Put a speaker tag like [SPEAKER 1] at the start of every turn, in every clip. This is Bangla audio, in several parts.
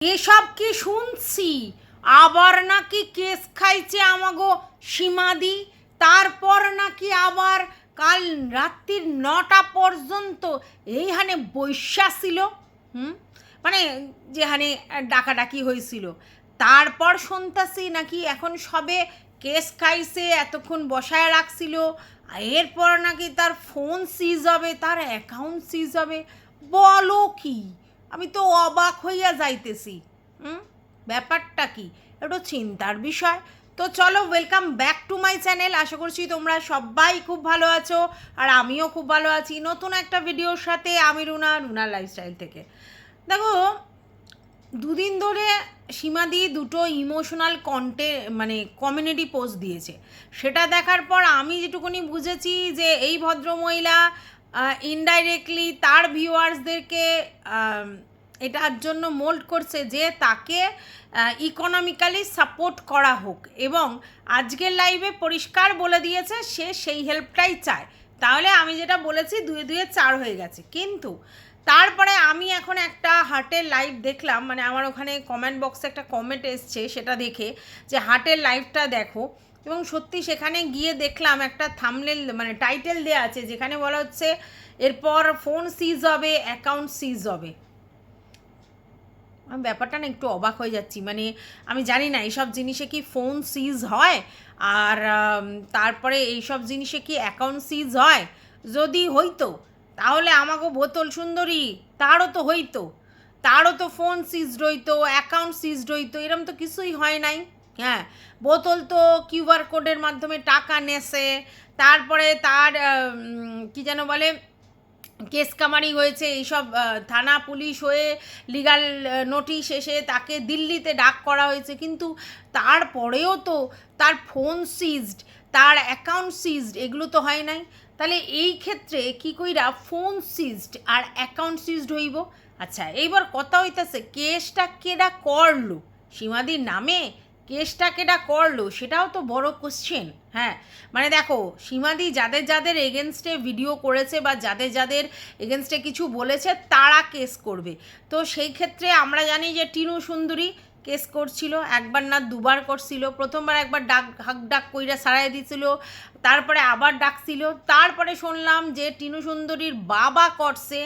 [SPEAKER 1] এসব কি শুনছি? আবার নাকি কেস খাইছে আমাগো সীমাদি? তারপর নাকি আবার কাল রাত্রির নটা পর্যন্ত এইখানে বৈশা ছিল, হুম? মানে যেখানে ডাকাডাকি হয়েছিল। তারপর শুনতাছি নাকি এখন সবে কেস খাইছে, এতক্ষণ বসায় রাখছিল। এরপর নাকি তার ফোন সিজ হবে, তার অ্যাকাউন্ট সিজ হবে। বলো কি? আমি তো অবাক হইয়া যাইতেছি, হুম? ব্যাপারটা কি? একটু চিন্তার বিষয়। তো চলো welcome back to my channel আশা করছি তোমরা সবাই খুব ভালো আছো, আর আমিও খুব ভালো আছি নতুন একটা ভিডিওর সাথে আমি রুনা রুনা লাইফস্টাইল থেকে। দেখো, দুদিন ধরে সীমাদি দুটো ইমোশনাল কন্টে মানে কমিউনিটি পোস্ট দিয়েছে। সেটা দেখার পর আমি যেটুকুনি বুঝেছি যে এই ভদ্রমহিলা ইনডাইরেক্টলি তার ভিউয়ার্সদেরকে এটার জন্য মোল্ড করছে যে তাকে ইকোনমিক্যালি সাপোর্ট করা হোক। এবং আজকের লাইভে পরিষ্কার বলে দিয়েছে, সে সেই হেল্পটাই চায়। তাহলে আমি যেটা বলেছি দুয়ে দুয়ে চার হয়ে গেছে। কিন্তু তারপরে আমি এখন একটা হার্টের লাইভ দেখলাম মানে আমার ওখানে কমেন্ট বক্সে একটা কমেন্ট এসছে সেটা দেখে, যে হার্টের লাইভটা দেখো। এবং সত্যি সেখানে গিয়ে দেখলাম একটা থামলেল মানে টাইটেল দেওয়া আছে, যেখানে বলা হচ্ছে, এরপর ফোন সিজ হবে অ্যাকাউন্ট সিজ হবে। আমি ব্যাপারটা না একটু অবাক হয়ে যাচ্ছি মানে আমি জানি না, এইসব জিনিসে কি ফোন সিজ হয়? আর তারপরে এইসব জিনিসে কি অ্যাকাউন্ট সিজ হয়? যদি হইতো, তাহলে আমাকে বোতল সুন্দরী, তারও তো হইতো। তারও তো ফোন সিজড হইতো অ্যাকাউন্ট সিজড হইতো এরম তো কিছুই হয় নাই। হ্যাঁ বোতল তো কিউআর কোডের মাধ্যমে টাকা নেছে, তারপরে তার কি যেন বলে, কেস কামারি হয়েছে, এইসব থানা পুলিশ হয়ে লিগাল নোটিশ এসে তাকে দিল্লিতে ডাক করা হয়েছে, কিন্তু তারপরেও তো তার ফোন সিজড তার অ্যাকাউন্ট সিজড এগুলো তো হয় নাই। তাহলে এই ক্ষেত্রে কি কইরা ফোন সিজড আর অ্যাকাউন্ট সিজড হইব? আচ্ছা এইবার কথা হইতাছে, কেসটা কেডা করল? সীমাদির নামে কেসটা কেটা করল সেটাও তো বড় কোশ্চেন হ্যাঁ। মানে দেখো, সীমাদি যাদের যাদের এগেনস্টে ভিডিও করেছে বা যাদের যাদের এগেনস্টে কিছু বলেছে, তারা কেস করবে। তো সেই ক্ষেত্রে আমরা জানি যে টিনু সুন্দরী কেস করছিল, একবার না দুবার করছিল, প্রথমবার একবার ডাক, হাক ডাক কইরা সারাই দিছিল, তারপরে আবার ডাকছিল, তারপরে শুনলাম যে টিনু সুন্দরীর বাবা করছে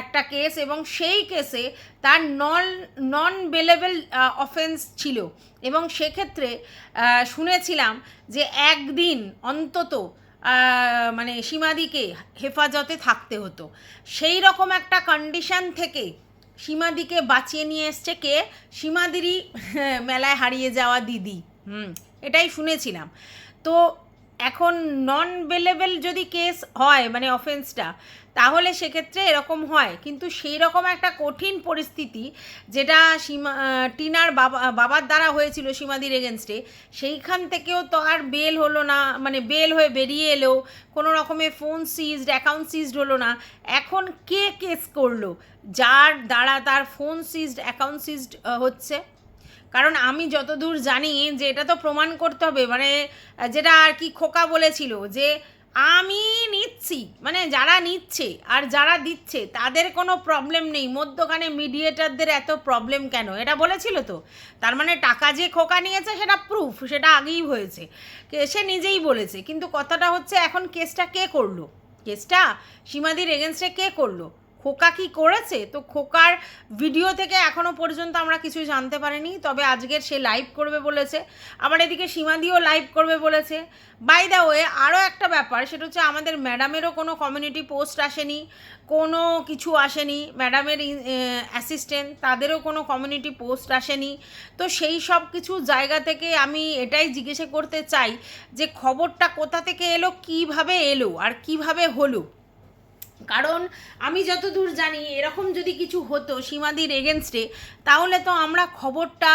[SPEAKER 1] একটা কেস এবং সেই কেসে তার নন নন বেলেবেল অফেন্স ছিল এবং সেক্ষেত্রে শুনেছিলাম যে একদিন অন্তত মানে সীমাদিকে হেফাজতে থাকতে হতো। সেই রকম একটা কন্ডিশন থেকে সীমাদিকে বাঁচিয়ে নিয়ে এসছে কে? সীমাদিরই মেলায় হারিয়ে যাওয়া দিদি। হুম, এটাই শুনেছিলাম। তো এখন নন বেলেবেল যদি কেস হয় মানে অফেন্সটা তাহলে সেক্ষেত্রে এরকম হয়। কিন্তু সেই রকম একটা কঠিন পরিস্থিতি যেটা সীমা টিনার বাবা, বাবার দ্বারা হয়েছিল সীমাদির এগেনস্টে, সেইখান থেকেও তো আর বেল হলো না মানে বেল হয়ে বেরিয়ে এলো, কোনো রকমের ফোন সিজড, অ্যাকাউন্ট সিজড হলো না। এখন কে কেস করল? যার দ্বারা তার ফোন সিজড, অ্যাকাউন্ট সিজড হচ্ছে? কারণ আমি যতদূর জানি যে এটা তো প্রমাণ করতে হবে মানে যেটা আর কি খোকা বলেছিল যে আমি নিচ্ছি মানে যারা নিচ্ছে আর যারা দিচ্ছে, তাদের কোনো প্রবলেম নেই। মধ্যখানে মিডিয়েটারদের এত প্রবলেম কেন? এটা বলেছিল তো। তার মানে টাকা যে খোকা নিয়েছে, সেটা প্রুফ সেটা আগেই হয়েছে। সে নিজেই বলেছে। কিন্তু কথাটা হচ্ছে, এখন কেসটা কে করল? কেসটা সীমাদির এগেনস্টে কে করল? খোকা কি করেছে? তো খোকার ভিডিও থেকে এখনও পর্যন্ত আমরা কিছু জানতে পারিনি, তবে আজকের সে লাইভ করবে বলেছে। আবার এদিকে সীমাদিও লাইভ করবে বলেছে। বাই দ্য ওয়ে আরও একটা ব্যাপার, সেটা হচ্ছে আমাদের ম্যাডামেরও কোনো কমিউনিটি পোস্ট আসেনি, কোনো কিছু আসেনি। ম্যাডামের অ্যাসিস্ট্যান্ট তাদেরও কোনো কমিউনিটি পোস্ট আসেনি। তো সেই সব কিছু জায়গা থেকে আমি এটাই জিজ্ঞেসে করতে চাই যে খবরটা কোথা থেকে এলো, কীভাবে এলো, আর কীভাবে হলো? কারণ আমি যতদূর জানি, এরকম যদি কিছু হতো সীমাদির এগেনস্টে তাহলে তো আমরা খবরটা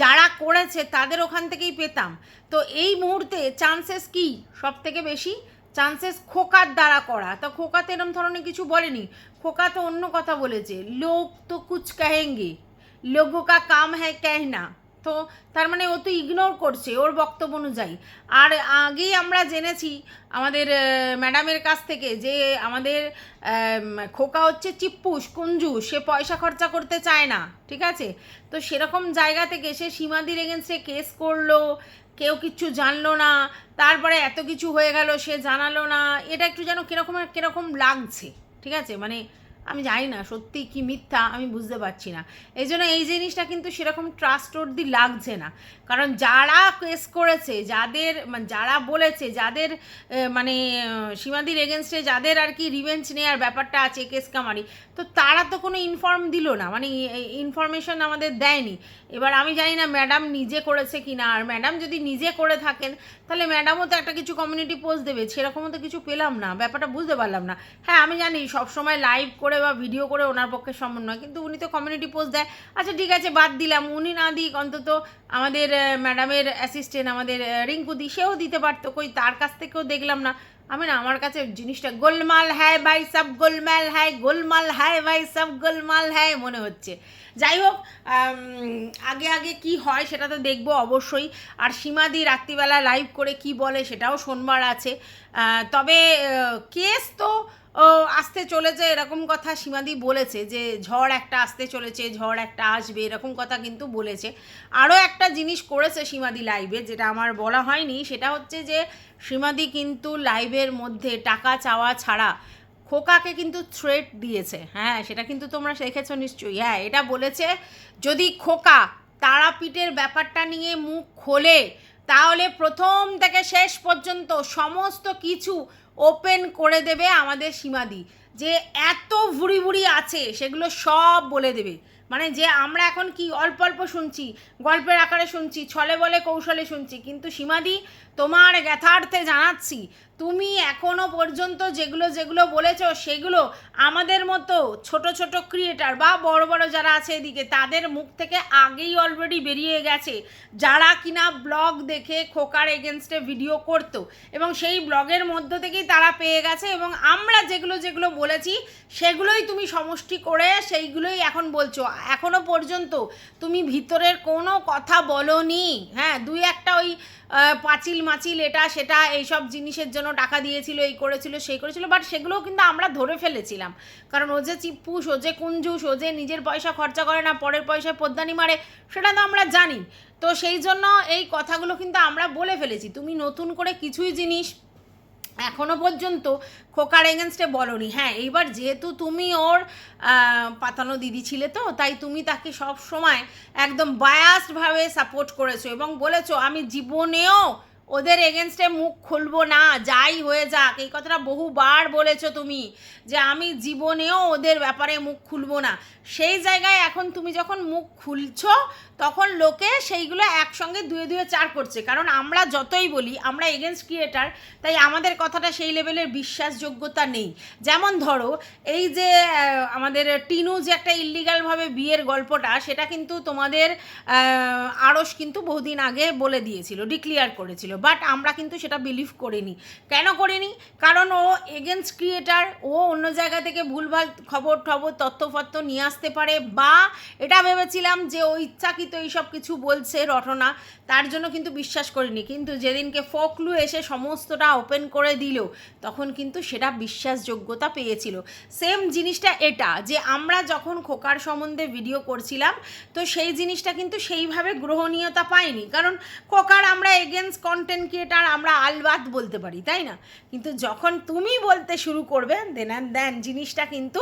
[SPEAKER 1] যারা করেছে তাদের ওখান থেকেই পেতাম। তো এই মুহূর্তে চান্সেস কি? সব থেকে বেশি চান্সেস খোকার দ্বারা করা। তো খোকা তো এরম ধরনের কিছু বলেনি। খোকা তো অন্য কথা বলেছে। লোক তো কুচ কাহেঙ্গে লোক কা কাম হ্যাঁ কেহনা। তো তার মানে ও তো ইগনোর করছে, ওর বক্তব্য অনুযায়ী। আর আগেই আমরা জেনেছি আমাদের ম্যাডামের কাছ থেকে যে আমাদের খোকা হচ্ছে চিপ্পুস, কুঞ্জু, সে পয়সা খরচা করতে চায় না, ঠিক আছে? তো সেরকম জায়গা থেকে সে সীমাদির এগেনস্টে কেস করল, কেউ কিচ্ছু জানলো না, তারপরে এত কিছু হয়ে গেল, সে জানালো না, এটা একটু যেন কীরকম কীরকম লাগছে, ঠিক আছে? মানে আমি জানি না, সত্যি কি মিথ্যা আমি বুঝতে পারছি না। এই জন্য এই জিনিসটা কিন্তু সেরকম ট্রাস্ট ট্রাস্টওয়ার্দি লাগছে না। কারণ যারা কেস করেছে, যাদের মানে যারা বলেছে, যাদের মানে সীমাদির এগেনস্টে যাদের আর কি রিভেঞ্জ নেওয়ার ব্যাপারটা আছে কেস কামারি, তো তারা তো কোনো ইনফর্ম দিল না। মানে ইনফরমেশন আমাদের দেয়নি। এবার আমি জানি না ম্যাডাম নিজে করেছে কি না আর ম্যাডাম যদি নিজে করে থাকেন, তাহলে ম্যাডামও তো একটা কিছু কমিউনিটি পোস্ট দেবে, সেরকমও তো কিছু পেলাম না, ব্যাপারটা বুঝতে পারলাম না। হ্যাঁ আমি জানি সবসময় লাইভ করে বা ভিডিও করে ওনার পক্ষে সম্ভব নয়, কিন্তু উনি তো কমিউনিটি পোস্ট দেয়। আচ্ছা ঠিক আছে, বাদ দিলাম, উনি না দিক, অন্তত আমাদের ম্যাডামের অ্যাসিস্ট্যান্ট আমাদের রিঙ্কু দি, সেও দিতে পারতো, কই, তার কাছ থেকেও দেখলাম না। আমি না, আমার কাছে জিনিসটা গোলমাল হ্যায় ভাই, সব গোলমাল হ্যায় গোলমাল হ্যায় ভাই, সব গোলমাল হ্যায় মনে হচ্ছে। যাই হোক আগে আগে কি হয় সেটা তো দেখব অবশ্যই। আর সীমাদি রাত্রিবেলা লাইভ করে কি বলে সেটাও শোনবার আছে। তবে কেস তো ও, আসতে চলেছে, এরকম কথা সীমাদি বলেছে যে, ঝড় একটা আসতে চলেছে, ঝড় একটা আসবে, এরকম কথা কিন্তু বলেছে। আরও একটা জিনিস করেছে সীমাদি লাইভে যেটা আমার বলা হয়নি, সেটা হচ্ছে যে, সীমাদি কিন্তু লাইভের মধ্যে টাকা চাওয়া ছাড়া খোকাকে কিন্তু থ্রেট দিয়েছে। হ্যাঁ সেটা কিন্তু তোমরা দেখেছ নিশ্চয়ই। হ্যাঁ এটা বলেছে, যদি খোকা তারাপীঠের ব্যাপারটা নিয়ে মুখ খোলে তাহলে প্রথম থেকে শেষ পর্যন্ত সমস্ত কিছু ওপেন করে দেবে আমাদের সীমাদি। যে এত ভুড়ি ভুড়ি আছে, সেগুলো সব বলে দেবে। মানে যে আমরা এখন কি অল্প অল্প শুনছি, গল্পের আকারে শুনছি, ছলে বলে কৌশলে শুনছি, কিন্তু সীমাদি তোমার যথার্থে জানাচ্ছি তুমি এখনও পর্যন্ত যেগুলো যেগুলো বলেছ, সেগুলো আমাদের মতো ছোট ছোট ক্রিয়েটার বা বড় বড় যারা আছে এদিকে, তাদের মুখ থেকে আগেই অলরেডি বেরিয়ে গেছে। যারা কিনা ব্লগ দেখে খোকার এগেনস্টে ভিডিও করতো এবং সেই ব্লগের মধ্য থেকেই তারা পেয়ে গেছে এবং আমরা যেগুলো যেগুলো বলেছি, সেগুলোই তুমি সমষ্টি করে সেইগুলোই এখন বলছো। এখনও পর্যন্ত তুমি ভিতরের কোনো কথা বলনি। হ্যাঁ দুই একটা ওই পাঁচিল মাচিল এটা, সেটা, এইসব জিনিসের জন্য টাকা দিয়েছিল, এই করেছিল, সেই করেছিল বাট সেগুলোও কিন্তু আমরা ধরে ফেলেছিলাম। কারণ ও যে চিপ্পুস, ও যে কুঞ্জুস, ও যে নিজের পয়সা খরচা করে না, পরের পয়সায় পদ্মানি মারে, সেটা তো আমরা জানি। তো সেই জন্য এই কথাগুলো কিন্তু আমরা বলে ফেলেছি। তুমি নতুন করে কিছুই জিনিস এখনও পর্যন্ত খোকার এগেনস্টে বলনি। হ্যাঁ এইবার যেহেতু তুমি ওর পাতানো দিদি ছিলে তো, তাই তুমি তাকে সব সময় একদম বায়াসডভাবে সাপোর্ট করেছ এবং বলেছ, আমি জীবনেও ওদের এগেনস্টে মুখ খুলবো না, যাই হয়ে যাক। এই কথাটা বহুবার বলেছ তুমি, যে আমি জীবনেও ওদের ব্যাপারে মুখ খুলবো না। সেই জায়গায় এখন তুমি যখন মুখ খুলছো তখন লোকে সেইগুলো একসঙ্গে ধুয়ে ধুয়ে চার করছে। কারণ আমরা যতই বলি, আমরা এগেনস্ট ক্রিয়েটার তাই আমাদের কথাটা সেই লেভেলের বিশ্বাসযোগ্যতা নেই। যেমন ধরো, এই যে আমাদের টিনু যে একটা ইল্লিগালভাবে বিয়ের গল্পটা, সেটা কিন্তু তোমাদের আড়স কিন্তু বহুদিন আগে বলে দিয়েছিল ডিক্লিয়ার করেছিল। বাট আমরা কিন্তু সেটা বিলিভ করিনি। কেন করিনি? কারণ ও এগেনস্ট ক্রিয়েটার ও অন্য জায়গা থেকে ভুলভাল খবর টবর তথ্য ফত্য নিয়ে আসতে পারে, বা এটা ভেবেছিলাম যে ও ইচ্ছাকৃত এইসব কিছু বলছে রটনা, তার জন্য কিন্তু বিশ্বাস করিনি। কিন্তু যেদিনকে ফোকলু এসে সমস্তটা ওপেন করে দিল, তখন কিন্তু সেটা বিশ্বাসযোগ্যতা পেয়েছিল। সেম জিনিসটা এটা, যে আমরা যখন খোকার সম্বন্ধে ভিডিও করছিলাম, তো সেই জিনিসটা কিন্তু সেইভাবে গ্রহণীয়তা পাইনি কারণ খোকার আমরা এগেনস্ট কন্টেন্ট ক্রিয়েটার আমরা আলবাদ বলতে পারি, তাই না? কিন্তু যখন তুমি বলতে শুরু করবে দেন অ্যান্ড দেন জিনিসটা কিন্তু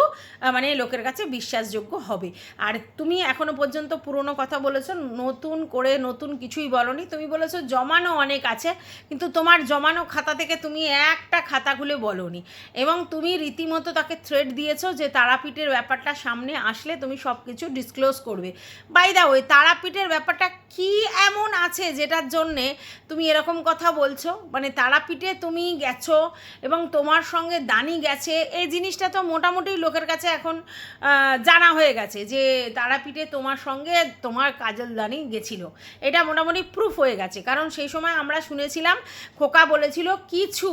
[SPEAKER 1] মানে লোকের কাছে বিশ্বাসযোগ্য হবে। আর তুমি এখনও পর্যন্ত পুরনো কথা বলেছ, নতুন করে নতুন কিছুই বলনি। তুমি বলেছ, জমানো অনেক আছে, কিন্তু তোমার জমানো খাতা থেকে তুমি একটা খাতা খুলে বলনি। এবং তুমি রীতিমতো তাকে থ্রেড দিয়েছ যে তারাপীঠের ব্যাপারটা সামনে আসলে তুমি সব কিছু ডিসক্লোজ করবে। বাই দা ওই তারাপীঠের ব্যাপারটা কি এমন আছে যেটার জন্যে তুমি এরকম কথা বলছো? মানে তারাপীঠে তুমি গেছো এবং তোমার সঙ্গে দানি গেছে, এই জিনিসটা তো মোটামুটি লোকের কাছে এখন জানা হয়ে গেছে যে তারাপীঠে তোমার সঙ্গে তোমার কাজল দানি গেছিল। এটা মোটামুটি প্রুফ হয়ে গেছে। কারণ সেই সময় আমরা শুনেছিলাম, খোকা বলেছিল, কিছু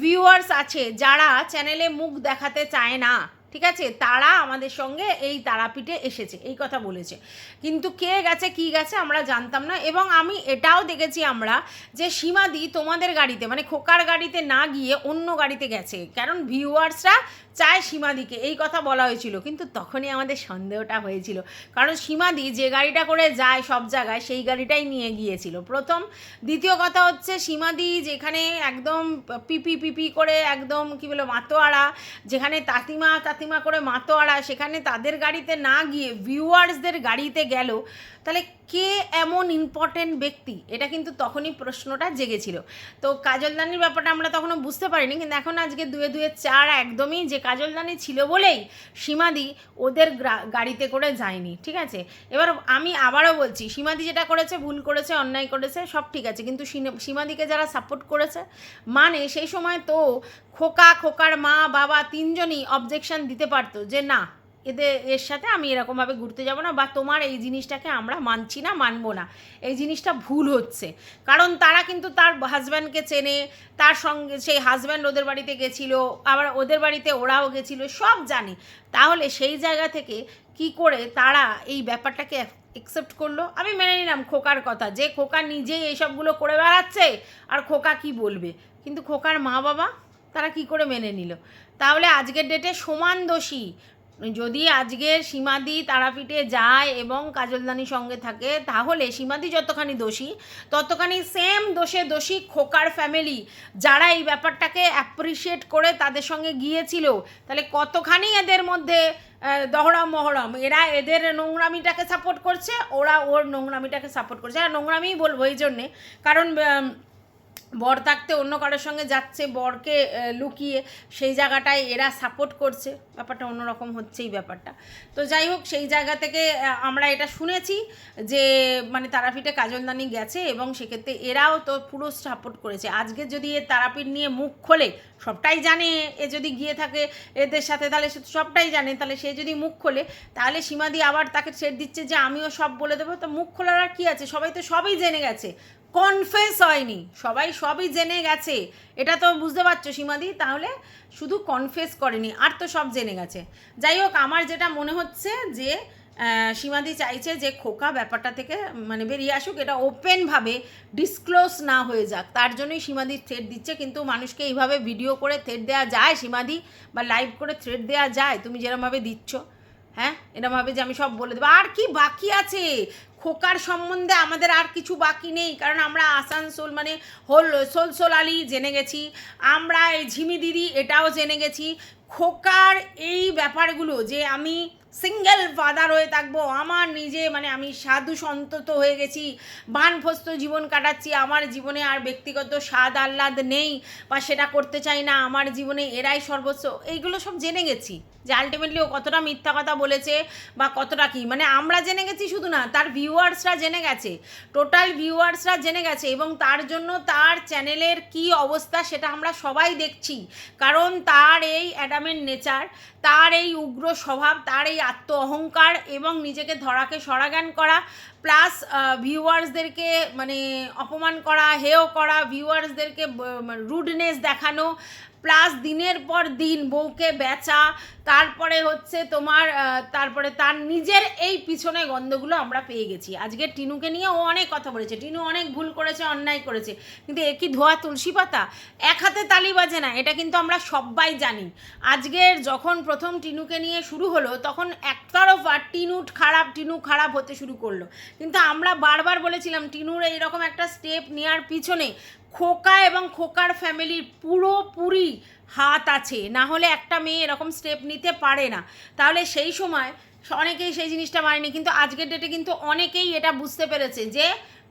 [SPEAKER 1] ভিউয়ার্স আছে যারা চ্যানেলে মুখ দেখাতে চায় না। ঠিক আছে? তারা আমাদের সঙ্গে এই তারাপীঠে এসেছে। এই কথা বলেছে। কিন্তু কে গেছে, কি গেছে আমরা জানতাম না। এবং আমি এটাও দেখেছি আমরা যে সীমাদি তোমাদের গাড়িতে মানে খোকার গাড়িতে না গিয়ে অন্য গাড়িতে গেছে। কারণ ভিউয়ার্সরা চায় সীমাদিকে, এই কথা বলা হয়েছিল। কিন্তু তখনই আমাদের সন্দেহটা হয়েছিল। কারণ সীমাদি যে গাড়িটা করে যায় সব জায়গায়, সেই গাড়িটাই নিয়ে গিয়েছিল। প্রথম, দ্বিতীয় কথা হচ্ছে সীমাদি যেখানে একদম পিপি পিপি করে একদম কি বলে মাতোয়ারা, যেখানে তাতিমা তাতিমা করে মাতোয়ারা, সেখানে তাদের গাড়িতে না গিয়ে ভিউয়ার্সদের গাড়িতে গেল, তাহলে কে এমন ইম্পর্টেন্ট ব্যক্তি? এটা কিন্তু তখনই প্রশ্নটা জেগেছিল। তো কাজলদানির ব্যাপারটা আমরা তখনও বুঝতে পারিনি, কিন্তু এখন আজকে দুয়ে দুয়ে চার একদমই যে কাজলদানি ছিল বলেই সীমাদি ওদের গাড়িতে করে যায়নি, ঠিক আছে? এবার আমি আবারও বলছি, সীমাদি যেটা করেছে, ভুল করেছে, অন্যায় করেছে, সব ঠিক আছে, কিন্তু সীমাদিকে যারা সাপোর্ট করেছে মানে সেই সময় তো খোকা খোকার মা, বাবা তিনজনই অবজেকশন দিতে পারতো যে না এদের, এর সাথে আমি এরকমভাবে ঘুরতে যাব না বা তোমার এই জিনিসটাকে আমরা মানছি না, মানবো না। এই জিনিসটা ভুল হচ্ছে। কারণ তারা কিন্তু তার হাজব্যান্ডকে চেনে, তার সঙ্গে সেই হাজব্যান্ড ওদের বাড়িতে গেছিল, আবার ওদের বাড়িতে ওরাও গেছিল, সব জানে। তাহলে সেই জায়গা থেকে কি করে তারা এই ব্যাপারটাকে একসেপ্ট করল? আমি মেনে নিলাম খোকার কথা। যে খোকা নিজেই এইসবগুলো করে বেড়াচ্ছে, আর খোকা কি বলবে? কিন্তু খোকার মা বাবা তারা কি করে মেনে নিল? তাহলে আজকের ডেটে সমান দোষী। যদি আজকের সীমাদি তারাপীঠে যায় এবং কাজলদানির সঙ্গে থাকে, তাহলে সীমাদি যতখানি দোষী, ততখানি সেম দোষে দোষী খোকার ফ্যামিলি যারা এই ব্যাপারটাকে অ্যাপ্রিসিয়েট করে তাদের সঙ্গে গিয়েছিল। তাহলে কতখানি এদের মধ্যে দহরম মহরম? এরা এদের নোংরামিটাকে সাপোর্ট করছে, ওরা ওর নোংরামিটাকে সাপোর্ট করছে। আর নোংরামিই বলব এই জন্যে। কারণ বর থাকতে অন্য কারোর সঙ্গে যাচ্ছে, বরকে লুকিয়ে সেই জায়গাটায় এরা সাপোর্ট করছে। ব্যাপারটা অন্যরকম হচ্ছে এই ব্যাপারটা। তো যাই হোক, সেই জায়গা থেকে আমরা এটা শুনেছি যে মানে তারাপীঠে কাজলদানি গেছে এবং সেক্ষেত্রে এরাও তো পুরো সাপোর্ট করেছে। আজকে যদি এ তারাপীঠ নিয়ে মুখ খোলে, সবটাই জানে। এ যদি গিয়ে থাকে এদের সাথে, তাহলে সে সবটাই জানে। তাহলে সে যদি মুখ খোলে, তাহলে সীমাদি আবার তাকে ছেড় দিচ্ছে যে, আমিও সব বলে দেবো। তো মুখ খোলার আর কী আছে? সবাই তো সবই জেনে গেছে। কনফেস হয়নি। সবাই সবই জেনে গেছে। এটা তো বুঝতে পারছ সীমাদি? তাহলে শুধু কনফেস করেনি, আর তো সব জেনে গেছে। যাই হোক, আমার যেটা মনে হচ্ছে যে সীমাদি চাইছে যে খোকা ব্যাপারটা থেকে মানে বেরিয়ে আসুক, এটা ওপেনভাবে ডিসক্লোজ না হয়ে যাক। তার জন্যই সীমাদি থ্রেড দিচ্ছে, কিন্তু মানুষকে এইভাবে ভিডিও করে থ্রেড দেওয়া যায় সীমাদি? বা লাইভ করে থ্রেড দেওয়া যায়? তুমি যেরমভাবে দিচ্ছ হ্যাঁ? এরমভাবে যে আমি সব বলে দেবো। আর কি বাকি আছে? খোকার সম্বন্ধে আমাদের আর কিছু বাকি নেই, কারণ আমরা আসানসোল মানে হোল, সোলসোল আলী জেনে গেছি, আমরা এই ঝিমি দিদি এটাও জেনে গেছি। খোকার এই ব্যাপারগুলো যে আমি সিঙ্গেল ফাদার হয়ে থাকব। আমার নিজে মানে আমি সাধু সন্তত হয়ে গেছি বানফস্ত জীবন কাটাচ্ছি, আমার জীবনে আর ব্যক্তিগত স্বাদ আহ্লাদ নেই বা সেটা করতে চাই না, আমার জীবনে এরাই সর্বোচ্চ এইগুলো সব জেনে গেছি যে আলটিমেটলি ও কতটা মিথ্যা কথা বলেছে বা কতটা কি। মানে আমরা জেনে গেছি শুধু না, তার ভিউয়ার্সরা জেনে গেছে টোটাল ভিউয়ার্সরা জেনে গেছে এবং তার জন্য তার চ্যানেলের কি অবস্থা সেটা আমরা সবাই দেখছি। কারণ তার এই অ্যাডামের নেচার তার এই উগ্র স্বভাব, তার এই আত্ম অহংকার এবং নিজেকে ধরাকে সরাগান করা প্লাস ভিউয়ার্সদেরকে মানে অপমান করা, হেয় করা ভিউয়ার্সদেরকে রুডনেস দেখানো প্লাস দিনের পর দিন বউকে বেচা তারপরে হচ্ছে তোমার তারপরে তার নিজের এই পিছনে গন্ধগুলো আমরা পেয়ে গেছি। আজকে টিনুকে নিয়ে ও অনেক কথা বলেছে। টিনু অনেক ভুল করেছে, অন্যায় করেছে। কিন্তু এ কি ধোয়া তুলসী পাতা? এক হাতে তালি বাজে না, এটা কিন্তু আমরা সবাই জানি। আজকের যখন প্রথম টিনুকে নিয়ে শুরু হলো, তখন একতরফা টিনু খারাপ টিনু খারাপ হতে শুরু করল। কিন্তু আমরা বারবার বলেছিলাম, টিনুর এইরকম একটা স্টেপ নেওয়ার পিছনে খোকা এবং খোকার ফ্যামিলির পুরোপুরি হাত আছে না হলে একটা মেয়ে এরকম স্টেপ নিতে পারে না। তাহলে সেই সময় অনেকেই সেই জিনিসটা মানেনি, কিন্তু আজকের ডেটে কিন্তু অনেকেই এটা বুঝতে পেরেছে যে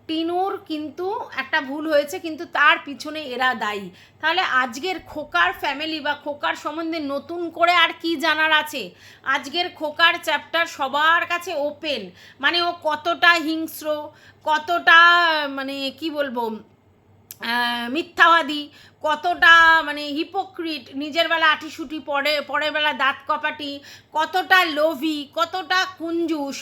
[SPEAKER 1] টিনুর কিন্তু একটা ভুল হয়েছে, কিন্তু তার পিছনে এরা দায়ী। তাহলে আজকের খোকার ফ্যামিলি বা খোকার সম্বন্ধে নতুন করে আর কি জানার আছে? আজকের খোকার চ্যাপ্টার সবার কাছে ওপেন মানে ও কতটা হিংস্র, কতটা মানে কি বলব মিথ্যাবাদী, কতটা মানে হিপোক্রিট নিজের বেলা আটিসুটি, পরে, পরের বেলা দাঁত কপাটি, কতটা লোভি, কতটা কুঞ্জুস,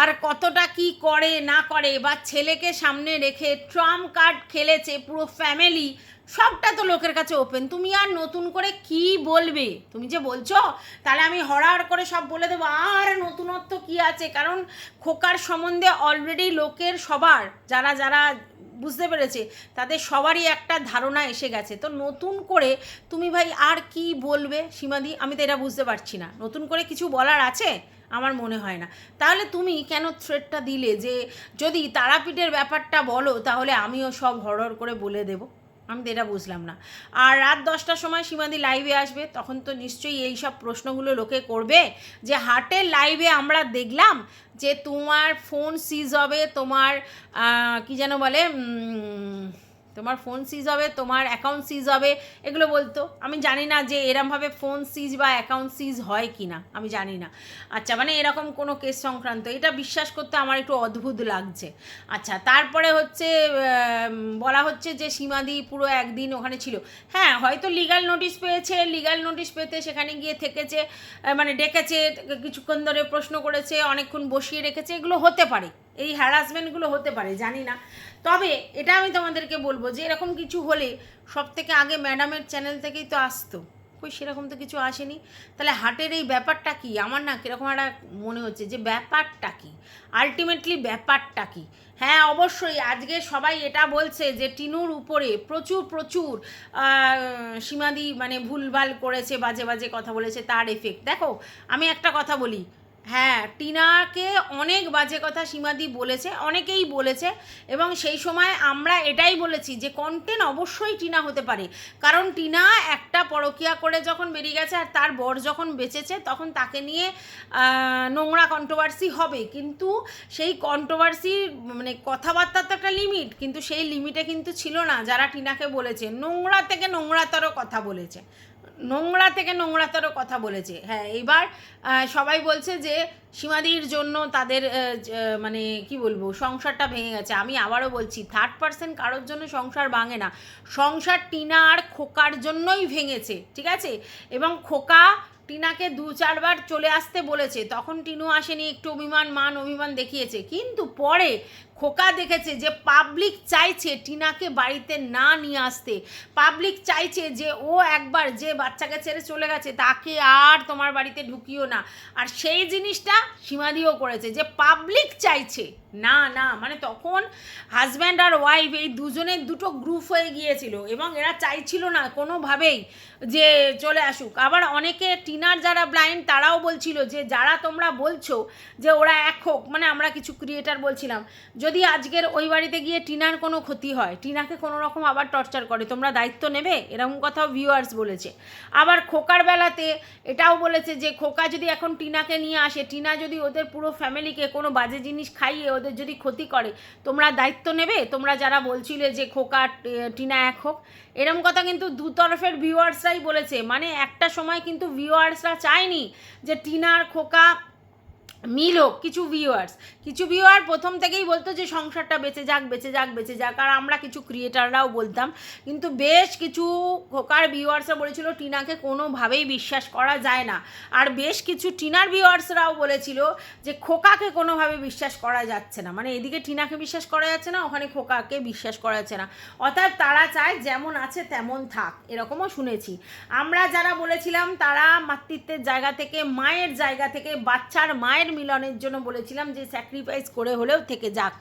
[SPEAKER 1] আর কতটা কি করে, না করে, বা ছেলেকে সামনে রেখে ট্রাম কার্ড খেলেছে পুরো ফ্যামিলি সবটা তো লোকের কাছে ওপেন তুমি আর নতুন করে কি বলবে? তুমি যে বলছো, তাহলে আমি হড়ার করে সব বলে দেবো। আর নতুনত্ব কি আছে? কারণ খোকার সম্বন্ধে অলরেডি লোকের সবার, যারা যারা বুঝতে পেরেছে। তাদের সবারই একটা ধারণা এসে গেছে। তো নতুন করে তুমি ভাই আর কি বলবে? সীমাদি, আমি তো এটা বুঝতে পারছি না। নতুন করে কিছু বলার আছে? আমার মনে হয় না। তাহলে তুমি কেন থ্রেটটা দিলে? যে যদি তারাপীঠের ব্যাপারটা বলো, তাহলে আমিও সব হরর করে বলে দেবো। আমি তো এটা বুঝলাম না। আর রাত দশটার সময় সীমাদি লাইভে আসবে, তখন তো নিশ্চয়ই এই সব প্রশ্নগুলো লোকে করবে যে হাটের লাইভে আমরা দেখলাম যে তোমার ফোন সিজ হবে, তোমার কি যেন বলে তোমার ফোন সিজ হবে, তোমার অ্যাকাউন্ট সিজ হবে, এগুলো বলতো। আমি জানি না যে এরমভাবে ফোন সিজ বা অ্যাকাউন্ট সিজ হয় কি না আমি জানি না। আচ্ছা মানে এরকম কোনো কেস সংক্রান্ত, এটা বিশ্বাস করতে আমার একটু অদ্ভুত লাগছে। আচ্ছা তারপরে হচ্ছে বলা হচ্ছে যে সীমাদি পুরো একদিন ওখানে ছিল। হ্যাঁ হয়তো লিগাল নোটিশ পেয়েছে লিগাল নোটিশ পেতে সেখানে গিয়ে থেকেছে মানে ডেকেছে, কিছুক্ষণ ধরে প্রশ্ন করেছে, অনেকক্ষণ বসিয়ে রেখেছে, এগুলো হতে পারে। এই হ্যারাসমেন্টগুলো হতে পারে, জানি না। তবে এটা আমি তোমাদেরকে বলব যে এরকম কিছু হলে সব থেকে আগে ম্যাডামের চ্যানেল থেকেই তো আসতো। কই সেরকম তো কিছু আসেনি। তাহলে হাটের এই ব্যাপারটা কি? আমার না কীরকম একটা মনে হচ্ছে যে ব্যাপারটা কি? আলটিমেটলি ব্যাপারটা কি? হ্যাঁ অবশ্যই আজকে সবাই এটা বলছে যে টিনুর উপরে প্রচুর প্রচুর সীমাদি মানে ভুলভাল করেছে, বাজে বাজে কথা বলেছে, তার এফেক্ট দেখো, আমি একটা কথা বলি হ্যাঁ টিনাকে অনেক বাজে কথা সীমাদি বলেছে, অনেকেই বলেছে এবং সেই সময় আমরা এটাই বলেছি যে কন্টেন্ট অবশ্যই টিনা হতে পারে। কারণ টিনা একটা পরকিয়া করে যখন বেরিয়ে গেছে আর তার বর যখন বেঁচেছে তখন তাকে নিয়ে নোংরা কন্ট্রোভার্সি হবে। কিন্তু সেই কন্ট্রোভার্সি মানে কথাবার্তার তো একটা লিমিট কিন্তু সেই লিমিটে কিন্তু ছিল না যারা টিনাকে বলেছে। নোংরা থেকে নোংরাতর কথা বলেছে। নোংরা থেকে নোংরাতর কথা বলেছে। হ্যাঁ এবার সবাই বলছে যে সীমাদির জন্য তাদের মানে কি বলব, সংসারটা ভেঙে গেছে। আমি আবারও বলছি থার্ড পার্সেন্ট কারোর জন্য সংসার ভাঙে না। সংসার টিনা আর খোকার জন্যই ভেঙেছে, ঠিক আছে? এবং খোকা টিনাকে দু চারবার চলে আসতে বলেছে। তখন টিনু আসেনি, একটু অভিমান, মান অভিমান দেখিয়েছে। কিন্তু পরে খোকা দেখেছে যে পাবলিক চাইছে টিনাকে বাড়িতে না নিয়ে আসতে। পাবলিক চাইছে যে ও একবার যে বাচ্চাকে ছেড়ে চলে গেছে তাকে আর তোমার বাড়িতে ঢুকিও না। আর সেই জিনিসটা সীমাদিও করেছে যে পাবলিক চাইছে। না না মানে তখন হাজব্যান্ড আর ওয়াইফ এই দুজনের দুটো গ্রুপ হয়ে গিয়েছিল এবং এরা চাইছিল না কোনোভাবেই যে চলে আসুক। আবার অনেকে টিনার যারা ব্লাইন্ড তারাও বলছিল যে, যারা তোমরা বলছো যে ওরা এক হোক মানে আমরা কিছু ক্রিয়েটার বলছিলাম। যদি আজকের ওই বাড়িতে গিয়ে টিনার কোনো ক্ষতি হয়, টিনাকে কোনো রকম আবার টর্চার করে, তোমরা দায়িত্ব নেবে? এরকম কথাও ভিউয়ার্স বলেছে। আবার খোকার বেলাতে এটাও বলেছে যে, খোকা যদি এখন টিনাকে নিয়ে আসে, টিনা যদি ওদের পুরো ফ্যামিলিকে কোনো বাজে জিনিস খাইয়ে ওদের যদি ক্ষতি করে, তোমরা দায়িত্ব নেবে? তোমরা যারা বলছিলে যে খোকা টিনা এক হোক। এরম কথা কিন্তু দু তরফের ভিউয়ার্সরাই বলেছে। মানে একটা সময় কিন্তু ভিউয়ার্সরা চায়নি যে টিনার খোকা মিল কিছু ভিউয়ার্স কিছু ভিউয়ার প্রথম থেকেই বলতো যে সংসারটা বেঁচে যাক বেঁচে যাক বেঁচে যাক। আর আমরা কিছু ক্রিয়েটাররাও বলতাম, কিন্তু বেশ কিছু খোকার ভিউয়ার্সরা বলেছিল, টিনাকে কোনোভাবেই বিশ্বাস করা যায় না। আর বেশ কিছু টিনার ভিউয়ার্সরাও বলেছিল যে খোকাকে কোনোভাবে বিশ্বাস করা যাচ্ছে না। মানে এদিকে টিনাকে বিশ্বাস করা যাচ্ছে না, ওখানে খোকাকে বিশ্বাস করা যাচ্ছে না। অর্থাৎ তারা চায় যেমন আছে তেমন থাক, এরকমও শুনেছি। আমরা যারা বলেছিলাম, তারা মাতৃত্বের জায়গা থেকে, মায়ের জায়গা থেকে, বাচ্চার মায়ের মিলনের জন্য বলেছিলাম যে স্যাক্রিফাইস করে হলেও থেকে যাক।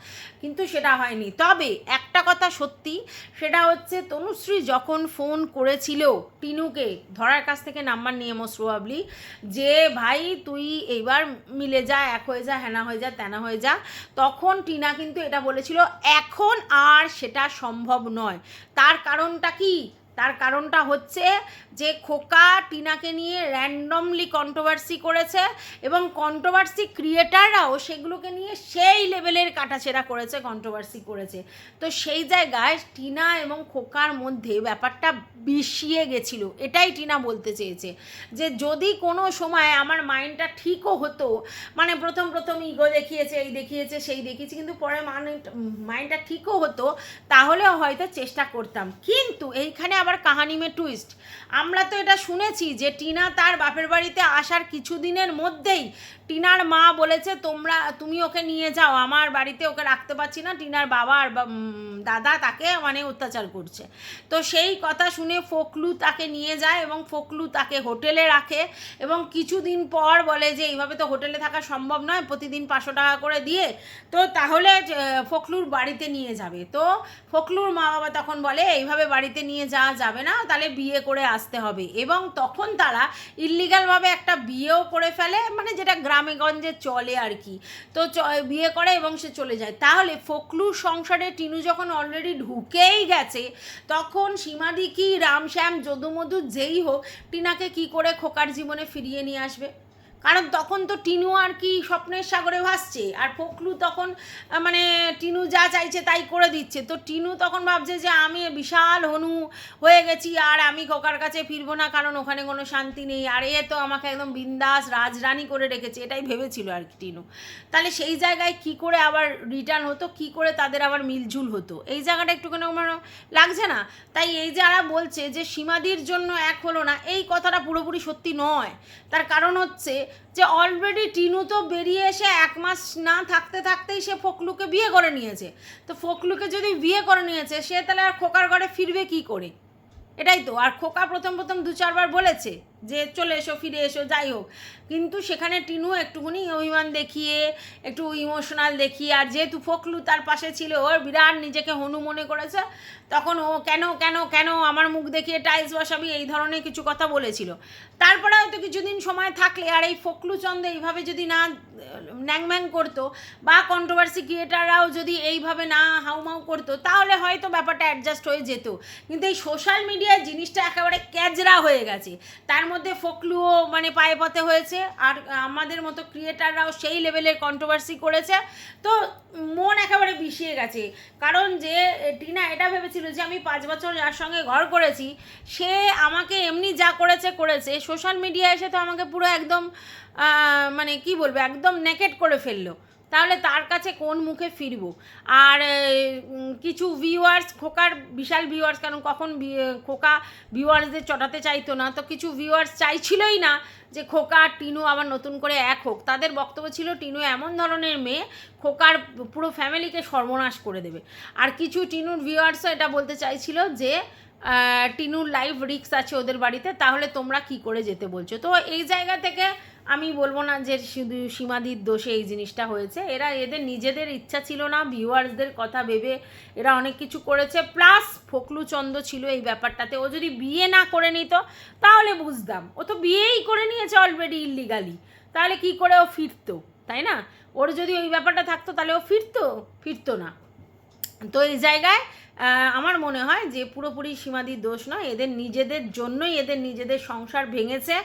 [SPEAKER 1] কিন্তু সেটা হয়নি। তবে একটা কথা সত্যি, সেটা হচ্ছে তনুশ্রী যখন ফোন করেছিল টিনুকে, ধরার কাছ থেকে নাম্বার নিয়ে মোস্ট প্রবাবলি যে, ভাই, তুই এইবার মিলে যা, এক হয়ে যা হ্যানা হয়ে যা ত্যানা হয়ে যা। তখন টিনা কিন্তু এটা বলেছিল, এখন আর সেটা সম্ভব নয়। তার কারণটা কি? তার কারণটা হচ্ছে যে খোকা টিনাকে নিয়ে র্যান্ডমলি কন্ট্রোভার্সি করেছে এবং কন্ট্রোভার্সি ক্রিয়েটাররাও সেগুলোকে নিয়ে সেই লেভেলের কাটাছেড়া করেছে কন্ট্রোভার্সি করেছে। তো সেই জায়গায় টিনা এবং খোকার মধ্যে ব্যাপারটা বিষিয়ে গেছিল, এটাই টিনা বলতে চেয়েছে। যে যদি কোনো সময় আমার মাইন্ডটা ঠিকও হতো মানে প্রথম প্রথম ইগো দেখিয়েছে, এই দেখিয়েছে, সেই দেখিয়েছে, কিন্তু পরে মাইন্ড মাইন্ডটা ঠিকও হতো, তাহলেও হয়তো চেষ্টা করতাম। কিন্তু এইখানে আবার কাহানি মে টুইস্ট আমরা তো এটা শুনেছি যে টিনা তার বাপের বাড়িতে আসার কিছুদিনের মধ্যেই টিনার মা বলেছে, তোমরা, তুমি ওকে নিয়ে যাও। আমার বাড়িতে ওকে রাখতে পারছি না। টিনার বাবা আর দাদা তাকে মানে অত্যাচার করছে। তো সেই কথা শুনে ফকলু তাকে নিয়ে যায় এবং ফকলু তাকে হোটেলে রাখে এবং কিছুদিন পর বলে যে, এইভাবে তো হোটেলে থাকা সম্ভব নয়। প্রতিদিন পাঁচশো টাকা করে দিয়ে তো তাহলে ফকলুর বাড়িতে নিয়ে যাবে। তো ফকলুর মা বাবা তখন বলে, এইভাবে বাড়িতে নিয়ে যাওয়া যাবে না, তাহলে বিয়ে করে আসতে হবে। এবং তখন তারা ইল্লিগালভাবে একটা বিয়েও করে ফেলে মানে যেটা গ্রামে গঞ্জে চলে আর কি। তো বিয়ে করে এবং সে চলে যায়। তাহলে ফকলুর সংসারে টিনু যখন অলরেডি ঢুকেই গেছে, তখন সীমাদি কি রামশ্যাম যদুমধু, যেই হোক, টিনাকে কি করে খোকার জীবনে ফিরিয়ে নিয়ে আসবে? কারণ তখন তো টিনু আর কি স্বপ্নের সাগরে ভাসছে, আর ফকলু তখন মানে টিনু যা চাইছে তাই করে দিচ্ছে। তো টিনু তখন ভাবছে যে আমি বিশাল হনু হয়ে গেছি, আর আমি খোকার কাছে ফিরবো না, কারণ ওখানে কোনো শান্তি নেই। আর এ তো আমাকে একদম বিন্দাস রাজরানী করে রেখেছে, এটাই ভেবেছিল আর কি টিনু। তাহলে সেই জায়গায় কি করে আবার রিটার্ন হতো, কি করে তাদের আবার মিলঝুল হতো? এই জায়গাটা একটুখানি আমার লাগছে না। তাই এই যারা বলছে যে সীমাদির জন্য এক হলো না, এই কথাটা পুরোপুরি সত্যি নয়। তার কারণ হচ্ছে যে অলরেডি টিনু তো বেরিয়ে এসে এক মাস না থাকতে থাকতেই সে ফকলুকে বিয়ে করে নিয়েছে। তো ফকলুকে যদি বিয়ে করে নিয়েছে, সে তাহলে আর খোকার ঘরে ফিরবে কি করে? এটাই তো। আর খোকা প্রথম প্রথম দু চারবার বলেছে। যে চলে এসো, ফিরে এসো, যাই হোক। কিন্তু সেখানে টিনু একটুখানি অভিমান দেখিয়ে, একটু ইমোশনাল দেখিয়ে, আর যেহেতু ফকলু তার পাশে ছিল, ওর বিরাট নিজেকে হনু মনে করেছে, তখন ও কেন কেন কেন আমার মুখ দেখিয়ে টাইলস বসাবি, এই ধরনের কিছু কথা বলেছিল। তারপরে হয়তো কিছুদিন সময় থাকলে, আর এই ফকলু চন্দ এইভাবে যদি না, ন্যাংম্যাং করতো, বা কন্ট্রোভার্সি ক্রিয়েটাররাও যদি এইভাবে না হাউমাউ করতো, তাহলে হয়তো ব্যাপারটা অ্যাডজাস্ট হয়ে যেত। কিন্তু এই সোশ্যাল মিডিয়ায় জিনিসটা একেবারে ক্যাজরা হয়ে গেছে। তার মধ্যে ফকলুও মানে পায়ে পথে হয়েছে আর আমাদের মতো ক্রিয়েটাররাও সেই লেভেলের কন্ট্রোভার্সি করেছে। তো মন একেবারে বিষিয়ে গেছে। কারণ যে টিনা এটা ভেবেছিল যে আমি পাঁচ বছর যার সঙ্গে ঘর করেছি, সে আমাকে এমনি যা করেছে করেছে। সোশ্যাল মিডিয়া এসে তো আমাকে পুরো একদম মানে কি বলব, একদম নেকেট করে ফেলল। তাহলে তার কাছে কোন মুখে ফিরবো? আর কিছু ভিউয়ার্স খোকার বিশাল ভিউয়ার্স কারণ কখন খোকা ভিউয়ার্সদের চটাতে চাইতো না, তো কিছু ভিউয়ার্স চাইছিলই না যে খোকা আর টিনু আবার নতুন করে এক হোক। তাদের বক্তব্য ছিল, টিনু এমন ধরনের মেয়ে, খোকার পুরো ফ্যামিলিকে সর্বনাশ করে দেবে। আর কিছু টিনুর ভিউয়ার্সও এটা বলতে চাইছিল যে টিনুর লাইভ রিক্স আছে ওদের বাড়িতে, তাহলে তোমরা কি করে যেতে বলছো? তো এই জায়গা থেকে আমি বলব না যে শুধু সীমাদির দোষে এই জিনিসটা হয়েছে। এরা এদের নিজেদের ইচ্ছা ছিল না, ভিউয়ার্সদের কথা ভেবে এরা অনেক কিছু করেছে। প্লাস ফকলুচন্দ ছিল এই ব্যাপারটাতে। ও যদি বিয়ে না করে নিত, তাহলে বুঝতাম। ও তো বিয়েই করে নিয়েছে অলরেডি ইলিগালি তাহলে কি করে ও ফিরতো, তাই না? ওর যদি ওই ব্যাপারটা থাকতো, তাহলে ও ফিরতো ফিরতো না। তো এই জায়গায় আমার মনে হয় যে পুরোপুরি সীমাদির দোষ নয়। এদের নিজেদের জন্যই এদের নিজেদের সংসার ভেঙেছে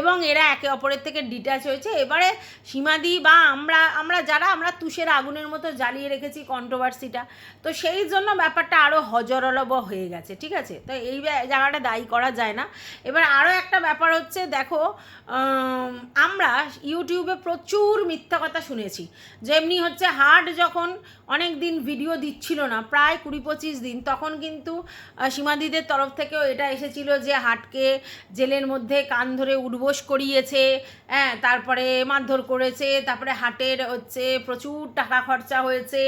[SPEAKER 1] এবং এরা একে অপরের থেকে ডিটাচ হয়েছে। এবারে সীমাদি বা আমরা আমরা যারা, আমরা তুষের আগুনের মতো জ্বালিয়ে রেখেছি কন্ট্রোভার্সিটা তো সেই জন্য ব্যাপারটা আরও হজরলব হয়ে গেছে, ঠিক আছে? তো এই জায়গাটা দায়ী করা যায় না। এবার আরও একটা ব্যাপার হচ্ছে, দেখো আমরা ইউটিউবে প্রচুর মিথ্যা কথা শুনেছি। যেমনি হচ্ছে হার্ট যখন অনেক দিন ভিডিও দিচ্ছিল না, প্রায় কুড়ি পঁচিশ দিন। তখন কিন্তু সীমাদিদের তরফ থেকেও এটা এসেছিল যে হাটকে জেলের মধ্যে কান ধরে উঠবোস করিয়েছে হ্যাঁ তারপরে মারধর করেছে, তারপরে হাটের হচ্ছে প্রচুর টাকা খরচা হয়েছে,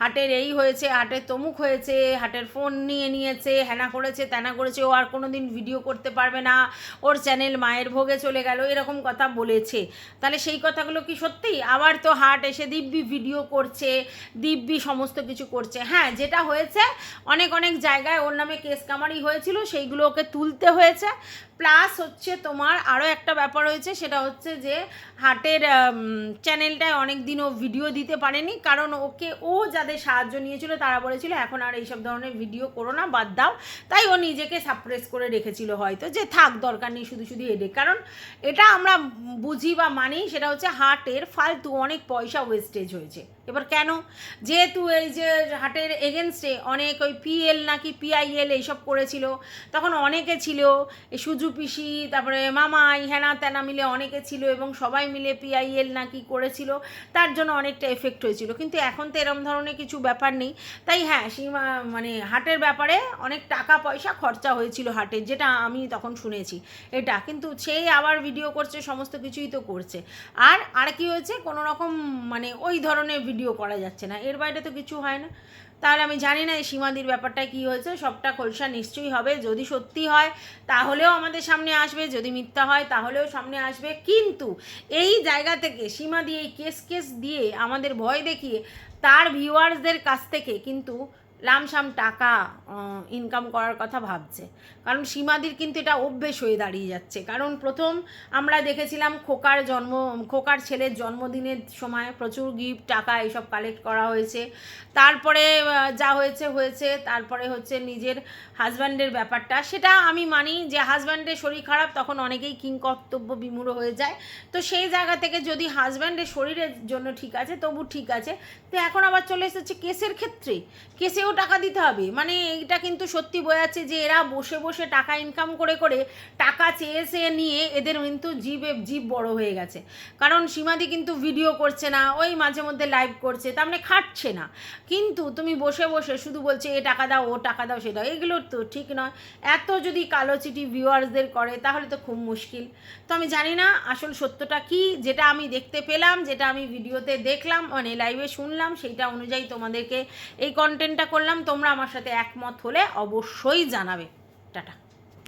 [SPEAKER 1] হাটের এই হয়েছে, হাটের তমুক হয়েছে, হাটের ফোন নিয়ে নিয়েছে হ্যানা করেছে ত্যানা করেছে, ও আর কোনো দিন ভিডিও করতে পারবে না, ওর চ্যানেল মায়ের ভোগে চলে গেল, এরকম কথা বলেছে। তাহলে সেই কথাগুলো কি সত্যি? আবার তো হাট এসে দিব্যি ভিডিও করছে, দিব্যি সমস্ত কিছু করছে। হ্যাঁ যেটা হয়েছে অনেক অনেক জায়গায় ওর নামে কেস কামারি হয়েছিল সেইগুলো ওকে তুলতে হয়েছে। প্লাস হচ্ছে তোমার আরও একটা ব্যাপার হয়েছে সেটা হচ্ছে যে হাটের চ্যানেলটায় অনেক দিন ও ভিডিও দিতে পারেনি। কারণ ওকে ও যাদের সাহায্য নিয়েছিল, তারা বলেছিল, এখন আর এইসব ধরনের ভিডিও করো না, বাদ দাও। তাই ও নিজেকে সাপ্রেস করে রেখেছিল হয়তো, যে থাক, দরকার নেই, শুধু শুধু এডে কারণ এটা আমরা বুঝি বা মানি, সেটা হচ্ছে হাটের ফালতু অনেক পয়সা ওয়েস্টেজ হয়েছে। এবার কেন? যেহেতু এই যে হাটের এগেনস্টে অনেক ওই পিএল নাকি পিআইএল এইসব করেছিল, তখন অনেকে ছিল, এই পিসি, তারপরে মামাই, হেনা তেনা মিলে অনেকে ছিল এবং সবাই মিলে পিআইএল নাকি করেছিল, তার জন্য অনেকটা এফেক্ট হয়েছিল। কিন্তু এখন তো এরম ধরনের কিছু ব্যাপার নেই। তাই হ্যাঁ সীমা মানে হাটের ব্যাপারে অনেক টাকা পয়সা খরচা হয়েছিল হাটের যেটা আমি তখন শুনেছি এটা। কিন্তু সেই আবার ভিডিও করছে, সমস্ত কিছুই তো করছে। আর আর কি হয়েছে? কোনো রকম মানে ওই ধরনের ভিডিও করা যাচ্ছে না। এর বাইরে তো কিছু হয় না। তাহলে আমি জানি না এই সীমাদির ব্যাপারটা কি হয়েছে, সবটা খোলসা নিশ্চয়ই হবে, যদি সত্যি হয় তাহলেও আমাদের সামনে আসবে, যদি মিথ্যা হয় তাহলেও সামনে আসবে। কিন্তু এই জায়গা থেকে সীমাদি এই কেস কেস দিয়ে আমাদের ভয় দেখিয়ে তার ভিউয়ার্সদের কাছ থেকে কিন্তু লামসাম টাকা ইনকাম করার কথা ভাবছে। কারণ সীমাদির কিন্তু এটা অভ্যেস হয়ে দাঁড়িয়ে যাচ্ছে। কারণ প্রথম আমরা দেখেছিলাম খোকার জন্ম, খোকার ছেলের জন্মদিনের সময় প্রচুর গিফট টাকা এইসব কালেক্ট করা হয়েছে। তারপরে যা হয়েছে হয়েছে। তারপরে হচ্ছে নিজের হাজব্যান্ডের ব্যাপারটা। সেটা আমি মানি যে হাজব্যান্ডের শরীর খারাপ, তখন অনেকেই কিংকর্তব্য বিমূঢ় হয়ে যায়। তো সেই জায়গা থেকে যদি হাজব্যান্ডের শরীরের জন্য ঠিক আছে, তবু ঠিক আছে। তো এখন আবার চলে এসেছে কেসের ক্ষেত্রে। কেসেও টাকা দিতে হবে। মানে এইটা কিন্তু সত্যি বোঝাচ্ছে যে এরা বসে বসে টাকা ইনকাম করে করে টাকা চেয়ে চেয়ে নিয়ে এদের কিন্তু জীব জীব বড় হয়ে গেছে। কারণ সীমাদি কিন্তু ভিডিও করছে না, ওই মাঝে মধ্যে লাইভ করছে, তার মানে খাটছে না। কিন্তু তুমি বসে বসে শুধু বলছে, এ টাকা দাও, ও টাকা দাও সেটা এগুলো তো ঠিক নয়। এত যদি কালো চিঠি ভিউয়ার্সদের করে, তাহলে তো খুব মুশকিল। তো আমি জানি না আসল সত্যটা কি, যেটা আমি দেখতে পেলাম, যেটা আমি ভিডিওতে দেখলাম মানে লাইভে শুনলাম, সেইটা অনুযায়ী তোমাদেরকে এই কন্টেন্টটা করলাম তোমরা আমার সাথে একমত হলে অবশ্যই জানাবে। টাটা।